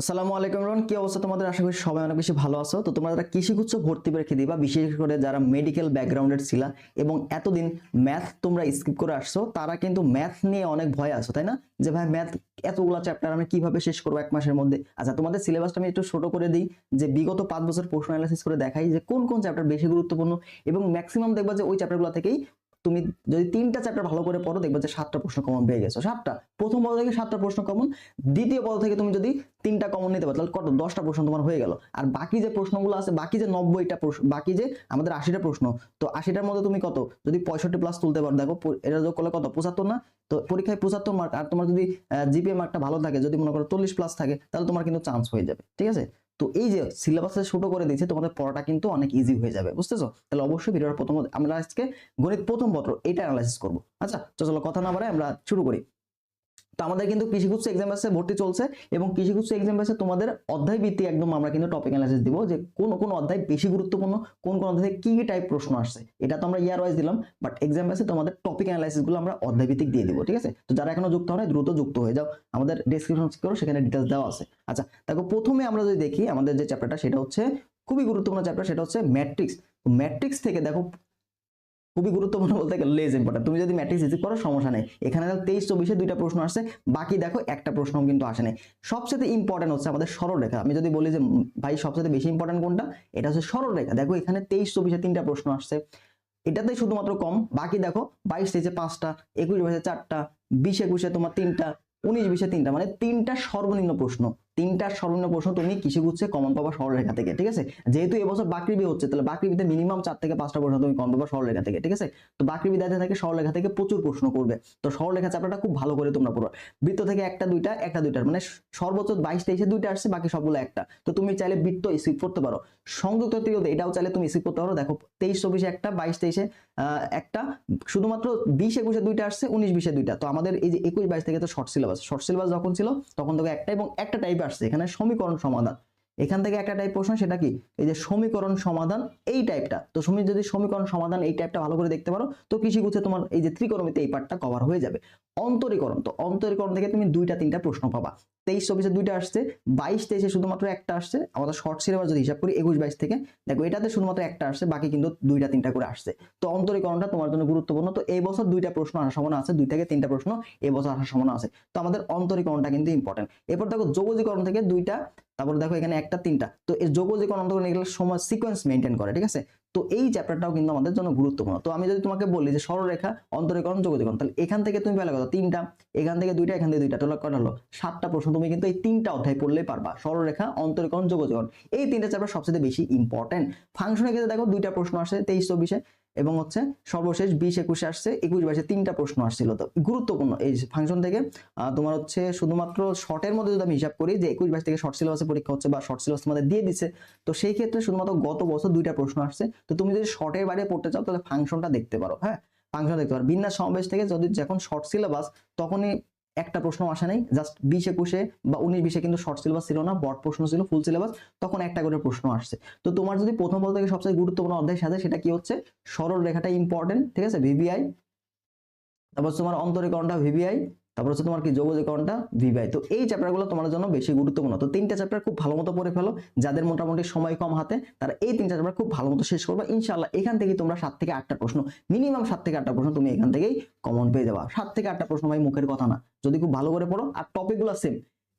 আসসালামু আলাইকুম রন কি অবস্থা তোমাদের? আশা করি সবাই অনেক বেশি ভালো আছো। তো তোমরা যারা কৃষিগুচ্ছ ভর্তি পরীক্ষা দিবা, বিশেষ করে যারা মেডিকেল ব্যাকগ্রাউন্ডের ছিলা এবং এতদিন ম্যাথ তোমরা স্কিপ করে আসছো, তারা কিন্তু ম্যাথ নিয়ে অনেক ভয় আছো, তাই না? যে ভাই ম্যাথ এতগুলো চ্যাপ্টার আমি কীভাবে শেষ করব এক মাসের মধ্যে? আচ্ছা তোমাদের সিলেবাসটা আমি একটু ছোট করে দিই, যে বিগত পাঁচ বছর প্রশ্ন অ্যানালাইসিস করে দেখাই যে কোন কোন চ্যাপ্টার বেশি গুরুত্বপূর্ণ এবং ম্যাক্সিমাম দেখবা যে ওই চ্যাপ্টারগুলো থেকেই তুমি যদি তিনটা চ্যাপ্টার ভালো করে পড়ো, দেখবে যে সাতটা প্রশ্ন কমন পেয়ে গেছো। সাতটা। প্রথম পদ থেকে সাতটা প্রশ্ন কমন দ্বিতীয় পদ থেকে তুমি যদি তিনটা কমন নিতে পারো, তাহলে কত দশটা প্রশ্ন তোমার হয়ে গেল। আর বাকি যে প্রশ্নগুলো আছে, বাকি যে নব্বইটা প্রশ্ন, বাকি যে আমাদের আশিটা প্রশ্ন, তো আশিটার মধ্যে তুমি কত? যদি পঁয়ষট্টি প্লাস তুলতে পারো, দেখো এটা যোগ করলে কত? পঁচাত্তর না? তো পরীক্ষায় পঁচাত্তর মার্ক আর তোমার যদি জিপিএ মার্কটা ভালো থাকে, যদি মনে করো চল্লিশ প্লাস থাকে, তাহলে তোমার কিন্তু চান্স হয়ে যাবে, ঠিক আছে? তো এই যে সিলেবাসটা ছোট করে দিয়েছে, তোমাদের পড়াটা কিন্তু অনেক ইজি হয়ে যাবে, বুঝতেছো? তাহলে অবশ্যই ভিডিওর প্রথম আমরা আজকে গণিত প্রথম পত্র এটা অ্যানালাইসিস করব। আচ্ছা চলো কথা না বাড়াই আমরা শুরু করি। তো আমাদের কিন্তু কৃষিগুচ্ছ এক্সাম ব্যাসে ভর্তি চলছে এবং কৃষিগুচ্ছ এক্সাম ব্যাসে তোমাদের অধ্যায় ভিত্তিক একদম আমরা কিন্তু টপিক অ্যানালাইসিস দিব যে কোন কোন অধ্যায় বেশি গুরুত্বপূর্ণ, কোন কোন অধ্যায়ে কি কি টাইপ প্রশ্ন আসছে। এটা তো আমরা ইয়ার ওয়াইজ দিলাম বাট এক্সাম ব্যাসে তোমাদের টপিক অ্যানালাইসিসগুলো আমরা অধ্যায় ভিত্তিক দিয়ে দিব, ঠিক আছে? তো যারা এখনও যুক্ত হয় দ্রুত যুক্ত হয়ে যাও। আমাদের ডেসক্রিপশন করো, সেখানে ডিটেলস দেওয়া আছে। আচ্ছা দেখো, প্রথমে আমরা যদি দেখি, আমাদের যে চ্যাপ্টারটা সেটা হচ্ছে খুবই গুরুত্বপূর্ণ চ্যাপ্টার সেটা হচ্ছে ম্যাট্রিক্স ম্যাট্রিক্স থেকে দেখো খুবই গুরুত্বপূর্ণ বলতে গেলে লেজ ইম্পর্টেন্ট তুমি যদি ম্যাট্রিক্স রিসিভ করো সমস্যা নেই। এখানে দেখো তেইশ, চব্বিশে দুইটা প্রশ্ন আসছে। বাকি দেখো, একটা প্রশ্ন কিন্তু আসে নাই। সবচেয়ে ইম্পর্টেন্ট হচ্ছে আমাদের সরলরেখা আমি যদি বলি যে, ভাই, সবচেয়ে বেশি ইম্পর্টেন্ট কোনটা? এটা হচ্ছে সরলরেখা দেখো, এখানে তেইশ, চব্বিশে তিনটা প্রশ্ন আসছে। এটাতেই শুধুমাত্র কম। বাকি দেখো, বাইশ, তেইশে পাঁচটা, একুশ, বাইশে চারটা, বিশ, একুশে তোমার তিনটা, উনিশ, বিশে তিনটা। মানে তিনটা সর্বনিম্ন প্রশ্ন। তিনটা সর্বনিম্ন প্রশ্ন তুমি কৃষি গুচ্ছে কমন পাবা সরলরেখা থেকে, ঠিক আছে? যেহেতু এবছর বাকরি বি হচ্ছে, তাহলে বাকরি বিতে মিনিমাম চার থেকে পাঁচটা প্রশ্ন তুমি কমন পাবা সরলরেখা থেকে, ঠিক আছে? তো বাকরি বিদ্যার্থী থেকে সরলরেখা থেকে প্রচুর প্রশ্ন করবে। তো সরলরেখা চ্যাপ্টারটা খুব ভালো করে তোমরা পড়ো। বৃত্ত থেকে একটা, দুইটা, একটা দুইটার মানে সর্বোচ্চ বাইশ, তেইশে দুইটা আসছে, বাকি সবগুলো একটা। তো তুমি চাইলে বৃত্ত স্কিপ করতে পারো। সংযুক্ত ত্রিয়তে এটাও চাইলে তুমি স্কিপ করতে পারো। দেখো, তেইশ, চব্বিশে একটা, বাইশ, তেইশে একটা, শুধুমাত্র বিশ, একুশে দুইটা আসছে, উনিশ, বিশে দুইটা। তো আমাদের এই যে একুশ, বাইশ থেকে তো শর্ট সিলেবাস শর্ট সিলেবাস যখন ছিল, তখন থেকে একটা এবং একটা টাইপ আসছে, এখানে সমীকরণ সমাধান। এখান থেকে একটা টাইপ প্রশ্ন, সেটা কি? এই যে সমীকরণ সমাধান, এই টাইপটা তো তুমি যদি সমীকরণ সমাধান, এই টাইপটা ভালো করে দেখতে পারো, তো কৃষি গুছে তোমার? এই যে ত্রিকোণমিতি এই পার্টটা কভার হয়ে যাবে। অন্তরীকরণ, তো অন্তরীকরণ থেকে তুমি দুইটা, তিনটা প্রশ্ন পাবা। তেইশ, চব্বিশে দুইটা আসছে, বাইশ, তেইশে শুধুমাত্র একটা আসছে। আমাদের শর্ট সিলেবাস যদি হিসাব করি, একুশ, বাইশ থেকে, দেখো এটাতে শুধুমাত্র একটা আসছে, বাকি কিন্তু দুইটা, তিনটা করে আসছে। তো অন্তরীকরণটা তোমার জন্য গুরুত্বপূর্ণ। তো এই বছর দুইটা প্রশ্ন আসার সম্ভাবনা আছে, দুই থেকে তিনটা প্রশ্ন এই বছর আসার সম্ভাবনা আছে। তো আমাদের অন্তরীকরণটা কিন্তু ইম্পর্টেন্ট এরপর দেখো যোগজীকরণ থেকে দুইটা, তারপর দেখো এখানে একটা, তিনটা। তো এই যোগজীকরণ অন্তরীকরণ এগুলো সময় সিকোয়েন্স মেনটেন করে, ঠিক আছে? তো এই চ্যাপ্টারটাও কিন্তু আমাদের জন্য গুরুত্বপূর্ণ। তো আমি যদি তোমাকে বলি যে সরলরেখা, অন্তরীকরণ যোগাযোগকরণ তাহলে এখান থেকে তুমি পেলে কথা তিনটা। এখান থেকে দুইটা, এখান থেকে দুইটা। তোলা কটা হলো? সাতটা প্রশ্ন। তুমি কিন্তু এই তিনটা অধ্যায় পড়লেই পারবা। সরলরেখা, অন্তরীকরণ যোগাযোগকরণ এই তিনটা চ্যাপ্টার সবচেয়ে বেশি ইম্পর্টেন্ট ফাংশনের ক্ষেত্রে দেখো দুইটা প্রশ্ন আসে, তেইশ, চব্বিশে। এবং হচ্ছে সর্বশেষ বিশ একুশে আসছে, একুশ বাইশে তিনটা প্রশ্ন আসছিল। তো গুরুত্বপূর্ণ এই ফাংশন থেকে তোমার হচ্ছে শুধুমাত্র শর্টের মধ্যে যদি আমি হিসাব করি যে একুশ বাইশ থেকে শর্ট সিলেবাসে পরীক্ষা হচ্ছে বা শর্ট সিলেবাস তোমাদের দিয়ে দিচ্ছে, তো সেই ক্ষেত্রে শুধুমাত্র গত বছর দুইটা প্রশ্ন আসছে। তো তুমি যদি শর্টের বাইরে পড়তে চাও, তাহলে ফাংশনটা দেখতে পারো হ্যাঁ? ফাংশন দেখতে পারো। বিন্যাস সমাবেশ থেকে যদি যখন শর্ট সিলেবাস তখনই একটা প্রশ্ন আসে নাই জাস্ট বিশ একুশে বা উনিশ বিশে কিন্তু শর্ট সিলেবাস ছিল না, বড় প্রশ্ন ছিল ফুল সিলেবাস তখন একটা করে প্রশ্ন আসছে। তো তোমার যদি প্রথম বল থেকে সবচেয়ে গুরুত্বপূর্ণ অধ্যায় সাথে, সেটা কি হচ্ছে? সরল রেখাটা ইম্পর্টেন্ট ঠিক আছে? ভিভিআই তারপর তোমার অন্তরীকরণটা ভিভিআই তারপর হচ্ছে তোমার কি যোগজীকরণটা ভিভিআই তো এই চ্যাপ্টারগুলো তোমার জন্য বেশি গুরুত্বপূর্ণ। তো তিনটা চ্যাপ্টার খুব ভালো মতো পড়ে ফেলো, যাদের মোটামুটি সময় কম হাতে, তারা এই তিনটা চ্যাপ্টার খুব ভালো মতো শেষ করবে। ইনশাল্লাহ এখান থেকে তোমরা সাত থেকে আটটা প্রশ্ন মিনিমাম সাত থেকে আটটা প্রশ্ন তুমি এখান থেকেই কমন পেয়ে যাবা। সাত থেকে আটটা প্রশ্ন ভাই মুখের কথা না। যদি খুব ভালো করে পড়ো, আর টপিকগুলো সেম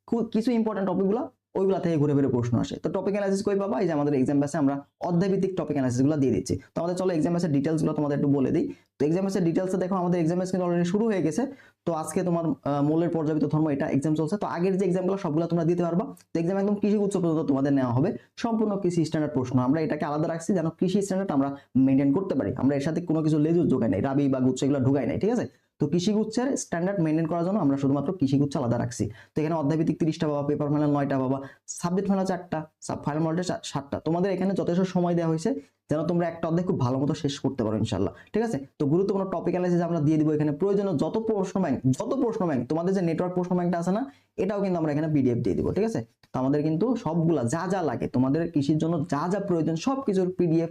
খুব কিছু ইম্পর্টেন্ট টপিকগুলো ওইগুলা থেকে ঘুরে ফিরে প্রশ্ন আসে। তো টপিক অ্যানালিসিস কই পাবা? এই যে আমাদের এক্সাম ব্যাসে আমরা অধ্যায় ভিত্তিক টপিক অ্যানালিসিসগুলো দিয়ে দিচ্ছি। তো আমাদের চলো এক্সাম ব্যাসের ডিটেলসগুলো তোমাদের একটু বলে দিই। তো এক্সাম ব্যাসের ডিটেলস দেখো, আমাদের এক্সাম ব্যাস কিন্তু অলরেডি শুরু হয়ে গেছে। তো আজকে তোমার মূলের পর্যাপিত ধর্ম, এটা এক্সাম চলছে। তো আগের যে এক্সামগুলো সবগুলো তোমরা দিতে পারবা। তো এক্সাম একদম কৃষি উচ্চ পর্যন্ত তোমাদের নেওয়া হবে। সম্পূর্ণ কৃষি স্ট্যান্ডার্ড প্রশ্ন। আমরা এটাকে আলাদা রাখছি যেন কৃষি স্ট্যান্ডার্ড আমরা মেনটেন করতে পারি। আমরা এর সাথে কোনো কিছু লেজুর যোগাই নাই। রাবি বা গুচ্ছ এগুলো ঢুকাই নাই, ঠিক আছে? তো কৃষি গুচ্ছের স্ট্যান্ডার্ড মেনটেন করার জন্য আমরা শুধুমাত্র কৃষি গুচ্ছ আলাদা রাখছি। তো এখানে অধ্যায়ভিত্তিক তিরিশটা বাবা পেপার ফাইনাল নয়টা বাবা সাবজেক্ট ফাইনাল চারটা সাব ফাইনাল মডেল সাতটা। তোমাদের এখানে যথেষ্ট সময় দেওয়া হয়েছে। যেন তোমরা একটা অধ্যায় খুব ভালো মতো শেষ করতে পারো ইনশাল্লাহ ঠিক আছে? তো গুরুত্বপূর্ণ টপিক অ্যানালাইসিস আমরা দিয়ে দিব এখানে। প্রয়োজনীয় যত প্রশ্ন ব্যাংক যত প্রশ্ন ব্যাংক তোমাদের যে নেটওয়ার্ক প্রশ্ন ব্যাংকটা আছে না, এটাও কিন্তু আমরা এখানে পিডিএফ দিয়ে দিব, ঠিক আছে? তো আমাদের কিন্তু সবগুলা যা যা লাগে, তোমাদের কৃষির জন্য যা যা প্রয়োজন সব কিছুর পিডিএফ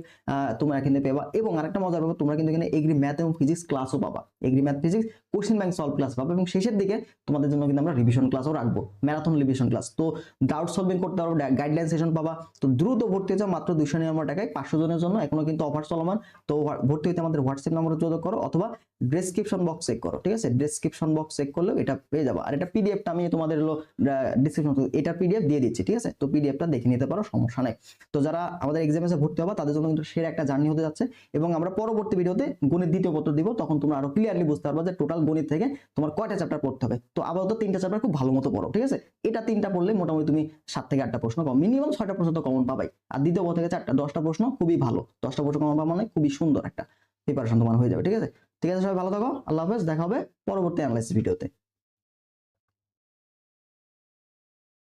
তোমরা এখানে পাবা। এবং আরেকটা মজার ব্যাপার, তোমরা কিন্তু এখানে এগ্রি ম্যাথ এবং ফিজিক্স ক্লাসও পাবা। Agri math physics question bank solve class পাবা। এবং শেষের দিকে তোমাদের জন্য কিন্তু আমরা রিভিশন ক্লাসও রাখব। ম্যারাথন রিভিশন ক্লাস তো ডাউট সলভিং করতে পারব গাইডলাইন সেশন পাবা। তো দ্রুত ভর্তি হচ্ছে মাত্র দুইশো নিরানব্বই টাকায়। পাঁচশো জনের জন্য এখনও কিন্তু অফার চলমান। তো ভর্তি হতে আমাদের হোয়াটসঅ্যাপ নম্বরে যোগাযোগ করো অথবা ডেসক্রিপশন বক্স চেক করো, ঠিক আছে? ডেসক্রিপশন বক্স চেক করলেও এটা পেয়ে যাবে। আর এটা পিডিএফটা আমি তোমাদের হলো ডিসক্রিপশন এটা পিডিএফ দিয়ে দিচ্ছি, ঠিক আছে? তো পিডিএফটা দেখে নিতে পারো, সমস্যা নেই। তো যারা আমাদের এক্সামে ভর্তি হবে, তাদের জন্য কিন্তু সেরা একটা জার্নি হতে যাচ্ছে এবং আমরা পরবর্তী ভিডিওতে গণিত দ্বিতীয় পত্র দিব, তখন তোমরা আরও ক্লিয়ারলি বুঝতে পারবে যে টোটাল গণিত থেকে তোমার কয়টা চ্যাপ্টার পড়তে হবে। তো আপাতত তিনটা চ্যাপ্টার খুব ভালো মতো পড়ো, ঠিক আছে? এটা তিনটা পড়লে মোটামুটি তুমি সাত থেকে আটটা প্রশ্ন কম মিনিমাম ছয়টা প্রশ্ন তো কমন পাবাই। আর দ্বিতীয় পত্র থেকে চারটা, দশটা প্রশ্ন খুবই ভালো। দশটা প্রশ্ন কমন মানে খুবই সুন্দর একটা প্রিপারেশন তোমার হয়ে যাবে, ঠিক আছে? ঠিক আছে, সবাই ভালো থাকো, আল্লাহ হাফেজ, দেখা হবে পরবর্তী অ্যানালাইসিস ভিডিওতে